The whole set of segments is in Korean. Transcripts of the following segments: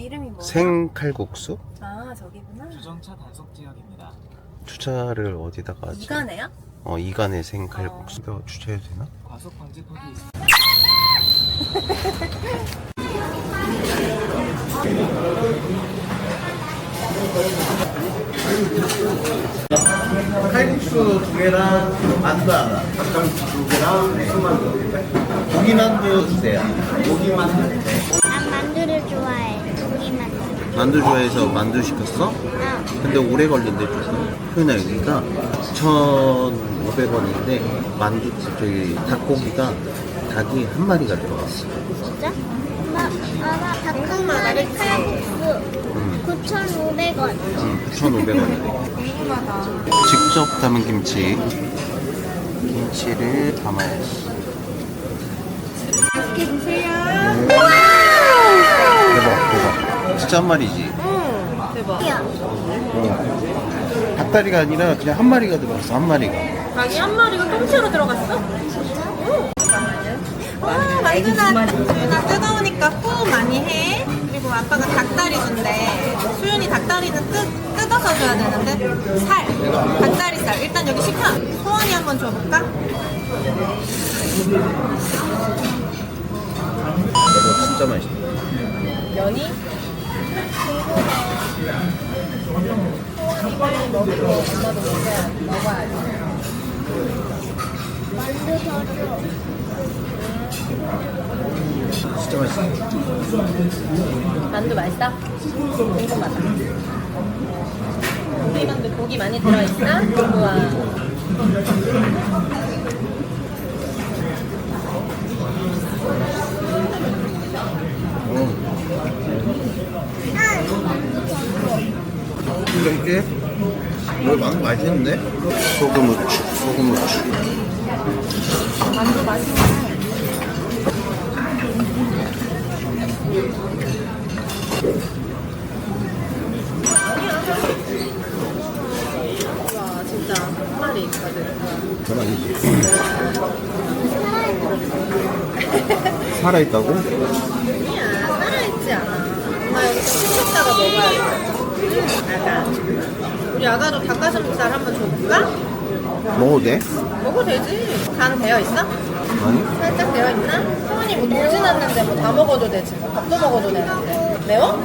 이름이 뭐야? 생칼국수? 아 저기구나. 주정차 단속 지역입니다. 주차를 어디다가 하지? 이간해요? 어 이간의 생칼국수 내가 주차해도 되나? 과속 방지턱이 있습니다. 칼국수 두 개랑 만두 하나 닭강정 두 개랑 술만두 고기만두 주세요 고기만두 난 만두를 좋아해. 만두. 좋아해서 만두 시켰어? 어. 근데 오래 걸린대 조금 표현아 여기가 1,500원인데 만두 저기 닭고기가 닭이 한 마리가 들어갔어 진짜? 엄마, 엄마 닭한 마리 칼국수. 9,500원. 응, 9,500원이래 궁금하다. 직접 담은 김치 김치를 담아야지 맛있게 드세요. 대박 대박 진짜 한 마리지. 응. 대박. 야, 어. 닭다리가 아니라 그냥 한 마리가 들어갔어 한 마리가. 닭이 한 마리가 통째로 들어갔어? 와 만두나 나 뜨거우니까 후 많이 해. 그리고 아빠가 닭다리 준대. 수윤이 닭다리는 뜯, 뜯어서 줘야 되는데. 살. 닭다리 살. 일단 여기 식판 소원이 한번 줘볼까? 이거 진짜 맛있다. 면이 줘. 진짜 맛있어 만두 맛있어? 궁금하다 고기 만두 고기 많이 들어있어? 우와 근데 이게 뭐 만두 맛있는데? 소금 후추 소금 후추 만두 맛있네 와 진짜 한 마리 있거든 대박이지 살아있다고? 아니야 살아있지 않아 엄마 여기서 씻었다가 먹어야 돼 우리 아가도 닭가슴살 한번 줘볼까? 먹어도 돼? 먹어도 되지 간 되어 있어? 아니? 살짝 되어 있나? 소원이 뭐 돌진 않는데 뭐 다 먹어도 되지 뭐 밥도 먹어도 되는데 매워?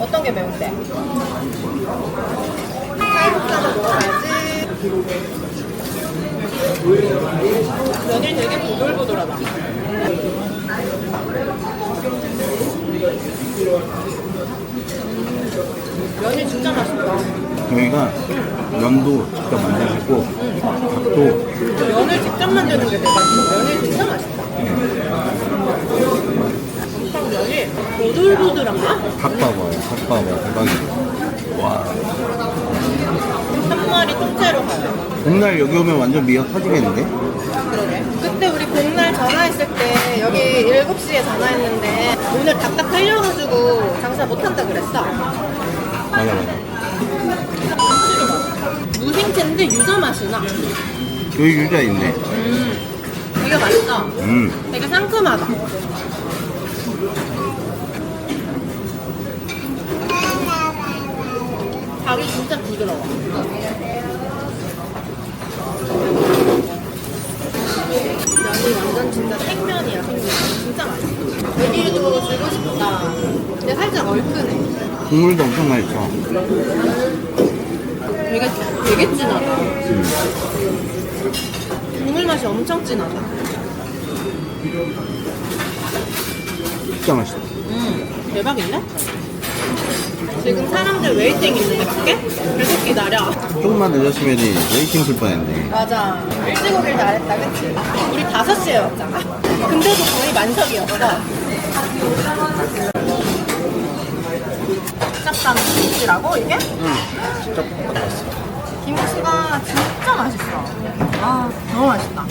어떤 게 매운데? 칼국수도 먹어야지 면이 되게 보들보들하다 음, 면이 진짜 맛있다 여기가 면도 직접 만드시고 닭도 면을 직접 만드는 게 대박이야 면이 진짜 맛있다 엄청 면이 보들보들한가? 닭 봐봐요 닭 봐봐 대박이다 와한 마리 통째로 가요. 봄날 여기 오면 완전 미어 터지겠는데? 그러게. 그때 우리 봄날 전화했을 때 여기 7시에 전화했는데 오늘 닭딱 팔려가지고 장사 못한다 그랬어. 맞아 맞아 무생채인데 유자 맛이 나. 여기 유자 있네 음, 되게 맛있다. 음 되게 상큼하다. 닭이 진짜 부드러워. 이 완전 진짜 생면이야, 생면. 진짜 맛있어. 여기도 주고 싶다. 근데 살짝 얼큰해. 국물도 엄청 맛있어 되게, 되게 진하다. 국물 맛이 엄청 진하다. 진짜 맛있어 음, 대박인데? 지금 사람들 웨이팅 있는데 밖에? 계속 기다려. 조금만 늦었으면 웨이팅 쓸 뻔했네 맞아. 일찍 오길 잘했다, 그치? 우리 5시에 왔잖아. 근데도 거의 만석이었어. 짭짤한 김치라고, 이게? 응 진짜 뻑뻑했어 김치가 진짜 맛있어. 아, 너무 맛있다.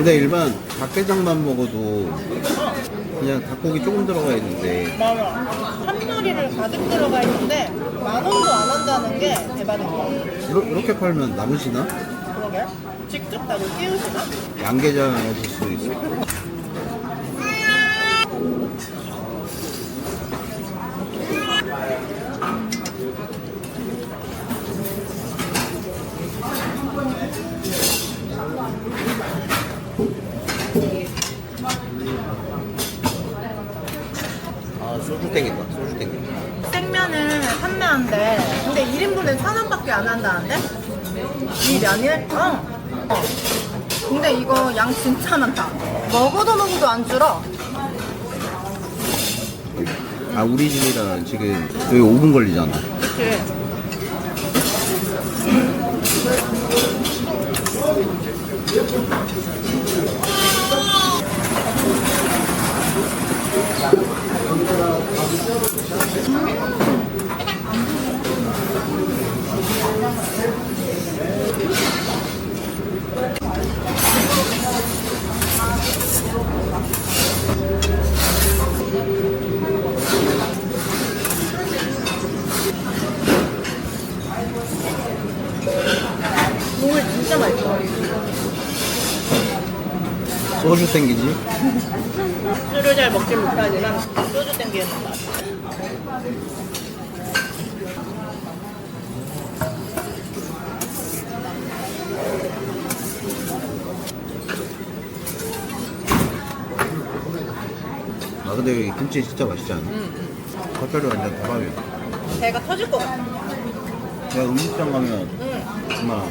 근데 일반 닭게장만 먹어도 그냥 닭고기 조금 들어가 있는데 맞아. 한 마리를 가득 들어가 있는데 만 원도 안 한다는 게 대박인 거 같아. 이러, 이렇게 팔면 남으시나? 그러게. 직접 따로 끼우시나? 양계장 해줄 수 있어. 아 소주 땡긴다 소주 땡긴다 생면을 판매한대. 근데 1인분에 천 원밖에 안 한다는데? 이 면을? 어. 어. 근데 이거 양 진짜 많다. 먹어도 먹어도 안 줄어. 아 우리 집이랑 지금 여기 5분 걸리잖아 그치. 소주 땡기지? 술을 잘 먹지 못하지만 소주 땡기는 맛. 아 근데 여기 김치 진짜 맛있지 않아? 겉절이 완전 대박이야 배가 터질 것 같아. 내가 음식점 가면 응. 정말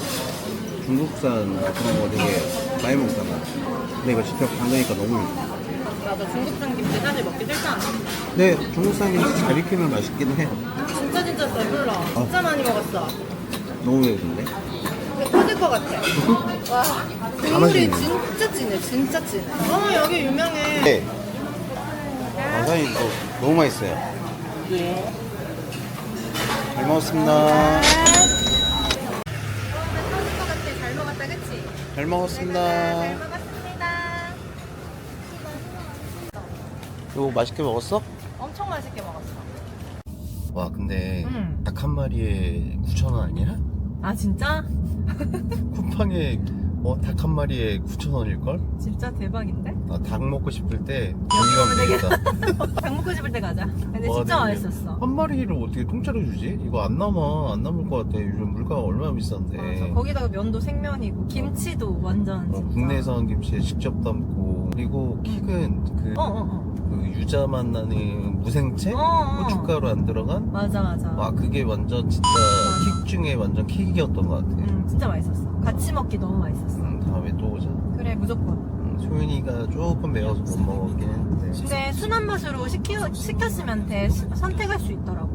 중국산 그런 거 되게 많이 먹잖아 근데 이거 직접 담그니까 너무 나도 중국산 김치 사실 먹기 싫잖아. 근데 중국산 김치 잘 익히면 맛있긴 해 진짜 진짜 배불러. 진짜 많이 먹었어. 너무 매운데? 근데 터질 것 같아. 와. 국물이 맛있네. 진짜 진해. 진짜 진해. 어, 여기 유명해. 네 사장님 이거 너무 맛있어요 잘 먹었습니다 잘 먹었다, 그치? 잘 먹었습니다 먹었습니다. 이거 맛있게 먹었어? 엄청 맛있게 먹었어. 와 근데 응. 닭한 마리에 9,000원 아니야? 아, 진짜? 쿠팡에 어, 닭 한 마리에 9,000원일걸? 진짜 대박인데? 나닭 먹고 싶을 때 여기 가면 되겠다 닭 먹고 싶을 때 가자. 근데 와, 진짜 네. 맛있었어. 한 마리를 어떻게 통째로 주지? 이거 안 남아 안 남을 것 같아 요즘 물가가 얼마나 비싼데 맞아. 거기다가 면도 생면이고 김치도 완전 어, 진짜. 국내산 김치에 직접 담고 그리고 킥은 그, 어, 어, 어. 그 유자 맛 나는 무생채? 어, 어. 고춧가루 안 들어간? 맞아, 맞아. 와 그게 완전 진짜. 킥 중에 완전 킥이었던 것 같아 음, 진짜 맛있었어. 같이 먹기 너무 맛있었어. 음, 다음에 또 오자 그래, 무조건. 음, 소윤이가 조금 매워서 못 먹었긴 했는데 근데 순한 맛으로 시키, 시켰으면 돼. 시- 선택할 수 있더라고.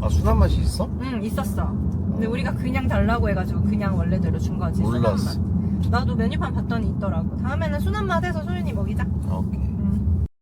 아 순한 맛이 있어? 응, 있었어. 근데 우리가 그냥 달라고 해가지고 그냥 원래대로 준 거지. 순한 몰랐어. 맛. 나도 메뉴판 봤더니 있더라고. 다음에는 순한 맛 해서 소윤이 먹이자. 아, 오케이